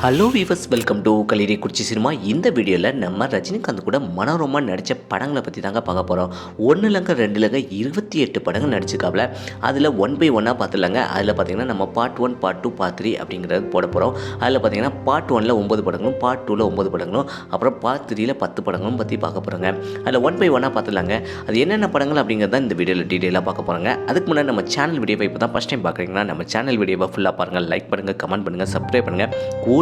Hello viewers welcome to கலிரி குச்சி cinema இந்த வீடியோவில் நம்ம ரஜினிகாந்த் கூட மனோரமா நடித்த படங்களை பற்றி தாங்க பார்க்க போகிறோம் ஒன்று இல்லைங்க ரெண்டு இல்லைங்க இருபத்தி எட்டு படங்கள் நடிச்சிருக்காப்ல. அதில் ஒன் பை ஒன்னாக பார்த்துலாங்க அதில் பார்த்தீங்கன்னா நம்ம part one part two part three அப்படிங்கிறது போட போகிறோம் அதில் பார்த்தீங்கன்னா பார்ட் ஒனில் ஒம்பது படங்களும் பார்ட் டூவில் ஒம்பது படங்களும் அப்புறம் பார்ட் த்ரீயில் பத்து படங்களும் பற்றி பார்க்க போகிறோங்க அதில் ஒன் பை ஒன்னாக பார்த்துலாங்க அது என்னென்ன படங்கள் அப்படிங்கிறத இந்த வீடியோவில் டீட்டெயிலாக பார்க்க போகிறாங்க அதுக்கு முன்னாடி நம்ம சேனல் வீடியோவை இப்போ தான் ஃபஸ்ட் டைம் பார்க்குறீங்கன்னா நம்ம சேனல் வீடியோவை ஃபுல்லாக பாருங்கள் லைக் பண்ணுங்கள் கமெண்ட் பண்ணுங்கள் சப்ஸ்கிரைப் பண்ணுங்கள்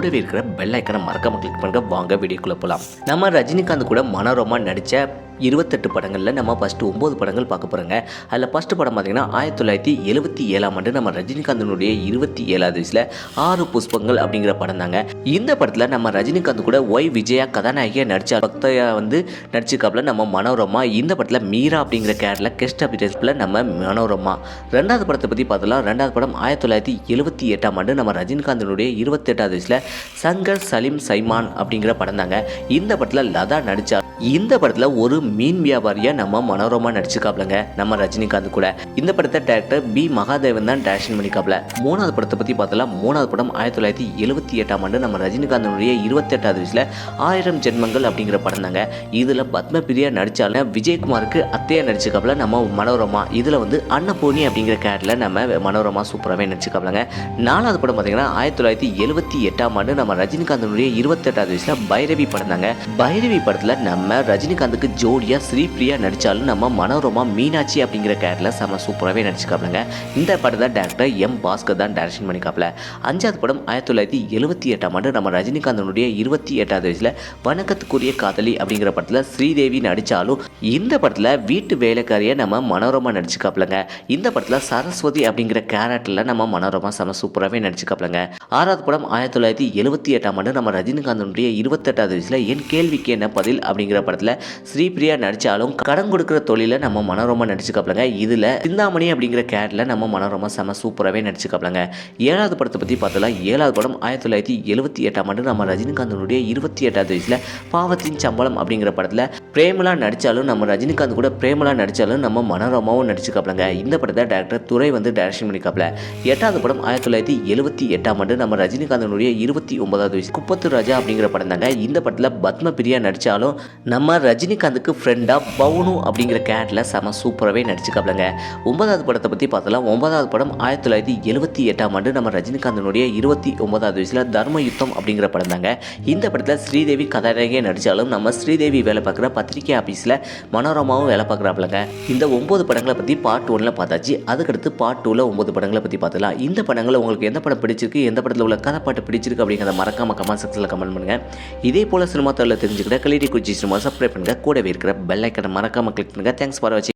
கூடவே இருக்கிற பெல் ஐக்கனை மறக்காம கிளிக் பண்ணுங்க. வாங்க வீடியோக்குள்ளே போகலாம் நம்ம ரஜினிகாந்த் கூட மனோரமா நடித்த இருபத்தெட்டு படங்களில் நம்ம ஃபஸ்ட்டு ஒம்பது படங்கள் பார்க்க போகிறோங்க அதில் ஃபஸ்ட்டு படம் பார்த்தீங்கன்னா ஆயிரத்தி தொள்ளாயிரத்தி எழுபத்தி ஏழாம் ஆண்டு நம்ம ரஜினிகாந்தனுடைய இருபத்தி ஏழாவது வயசில் ஆறு புஷ்பங்கள் அப்படிங்கிற படம் தாங்க. இந்த படத்தில் நம்ம ரஜினிகாந்த் கூட ஒய் விஜயா கதாநாயகியாக நடித்த பக்தையா வந்து நடிச்சிருக்காப்புல நம்ம மனோரமா. இந்த படத்தில் மீரா அப்படிங்கிற கேரில் கெஸ்ட் அபிடேஸ்பில் நம்ம மனோரமா. ரெண்டாவது படத்தை பற்றி பார்த்தலாம் ரெண்டாவது படம் ஆயிரத்தி தொள்ளாயிரத்தி எழுபத்தி எட்டாம் ஆண்டு நம்ம ரஜினிகாந்தனுடைய இருபத்தெட்டாவது வயசில் சங்கர் சலீம் சைமான் அப்படிங்கிற படம் தாங்க. இந்த படத்தில் லதா நடித்தார் இந்த படத்தில் ஒரு மீன் வியாபாரியாக நம்ம மனோரமா நடிச்சிருக்காப்லங்க நம்ம ரஜினிகாந்த் கூட. இந்த படத்தை டேரக்டர் பி மகாதேவன் தான் டேரக்ஷன் பண்ணிக்காப்ல மூணாவது படத்தை பற்றி பார்த்தலாம் மூணாவது படம் ஆயிரத்தி தொள்ளாயிரத்தி எழுபத்தி எட்டாம் ஆண்டு நம்ம ரஜினிகாந்தனுடைய இருபத்தெட்டாவது வயசில் ஆயிரம் ஜென்மங்கள் அப்படிங்கிற படம் தாங்க. இதில் பத்மபிரியா நடித்தாலும் விஜயகுமாருக்கு அத்தையா நடிச்சிருக்காப்ல நம்ம மனோரமா. இதில் வந்து அன்னபூர்ணி அப்படிங்கிற கேரக்டரில் நம்ம மனோரமா சூப்பராகவே நடிச்சிருக்காப்லங்க. நாலாவது படம் பார்த்தீங்கன்னா ஆயிரத்தி தொள்ளாயிரத்தி எழுபத்தி எட்டாம் ஆண்டு நம்ம ரஜினிகாந்தனுடைய இருபத்தெட்டாவது வயசில் பைரவி படம் தாங்க. பைரவி படத்தில் நம்ம ரஜினிகாந்துக்கு ஜோடியாக ஸ்ரீபிரியா நடித்தாலும் நம்ம மனோரமா மீனாட்சி அப்படிங்கிற கேரக்டரில் செம சூப்பராகவே நடிச்சிருக்காப்லங்க. இந்த படத்தை டேரக்டர் எம் பாஸ்கர் தான் டைரக்ஷன் பண்ணிக்காப்ல அஞ்சாவது படம் ஆயிரத்தி தொள்ளாயிரத்தி எழுபத்தி எட்டாம் ஆண்டு நம்ம ரஜினிகாந்தனுடைய இருபத்தி எட்டாவது வயசில் வணக்கத்துக்குரிய காதலி அப்படிங்கிற படத்தில் ஸ்ரீதேவி நடித்தாலும் இந்த படத்தில் வீட்டு வேலைக்காரியை நம்ம மனோரமா நடிச்சுக்காப்லங்க இந்த படத்தில் சரஸ்வதி அப்படிங்கிற கேரக்டரில் நம்ம மனோரமா செம சூப்பராகவே நடிச்சுக்காப்லங்க ஆறாவது படம் ஆயிரத்தி தொள்ளாயிரத்தி எழுபத்தி எட்டாம் ஆண்டு நம்ம ரஜினிகாந்தனுடைய இருபத்தெட்டாவது வயசில் என் கேள்விக்கு என்ன பதில் அப்படிங்கிற படத்தில் ஸ்ரீபிரியா நடித்தாலும் கடன் கொடுக்குற தொழிலில் நம்ம மனோரமா நடிச்சுக்காப்லங்க இதில் சிந்தாமணி அப்படிங்கிற கேரக்டரில் நம்ம மனோரமா செம சூப்பராகவே நடிச்சுக்காப்லங்க ஏழாவது படத்தை பற்றி பார்த்தலாம் ஏழாவது படம் ஆயிரத்தி தொள்ளாயிரத்தி எழுபத்தி எட்டாம் ஆண்டு நம்ம ரஜினிகாந்தனுடைய இருபத்தி எட்டாவது வயசில் பாவத்தின் சம்பளம் அப்படிங்கிற படத்தில் பிரேமலா நடித்தாலும் நம்ம ரஜினிகாந்த் கூட பிரேமலா நடித்தாலும் நம்ம மனோரமாவும் நடிச்சுக்காப்லங்க இந்த படத்தை டேரக்டர் துறை வந்து டைரக்ஷன் பண்ணிக்காப்ல எட்டாவது படம் ஆயிரத்தி தொள்ளாயிரத்தி எழுபத்தி எட்டாம் ஆண்டு நம்ம ரஜினிகாந்தனுடைய இருபத்தி ஒன்பதாவது வயசு குப்பத்து ராஜா அப்படிங்கிற படம் தாங்க இந்த படத்தில் பத்ம பிரியா நடித்தாலும் நம்ம ரஜினிகாந்துக்கு ஃப்ரெண்டாக பவுனு அப்படிங்கிற கேரக்டரில் செம சூப்பராகவே நடிச்சுக்காப்லங்க ஒன்பதாவது படத்தை பற்றி பார்த்தலாம் ஒன்பதாவது படம் ஆயிரத்தி தொள்ளாயிரத்தி எழுபத்தி எட்டாம் ஆண்டு நம்ம ரஜினிகாந்தனுடைய இருபத்தி ஒன்பதாவது வயசில் தர்ம யுத்தம் அப்படிங்கிற படம் தாங்க இந்த படத்தில் ஸ்ரீதேவி கதாநாயகியாக நடித்தாலும் நம்ம ஸ்ரீதேவி வேலை பார்க்குற பத்திரிகை ஆஃபீஸில் மனோரமாவும் வேலை பார்க்குறாப்லங்க. இந்த ஒம்பது படங்களை பற்றி பார்ட் ஒன்னில் பார்த்தாச்சு. அதுக்கடுத்து பார்ட் டூவில் ஒம்பது படங்களை பற்றி பார்த்துலாம் இந்த படங்களை உங்களுக்கு எந்த படம் பிடிச்சிருக்கு? எந்த படத்தில் உள்ள கதை பாட்டு பிடிச்சிருக்கு அப்படிங்கிறத மறக்காம கமெண்ட் செக்ஷனில் கமெண்ட் பண்ணுங்கள் இதே போல் சினிமா தொழில் தெரிஞ்சுக்கிட்ட கலிடி குச்சி சினிமா சப்ஸ்கிரைப் பண்ணுங்கள் கூடவே இருக்கிற பெல் ஐக்கனை மறக்காமல் கிளிக் பண்ணுங்கள் தேங்க்ஸ் ஃபார் வாட்சிங்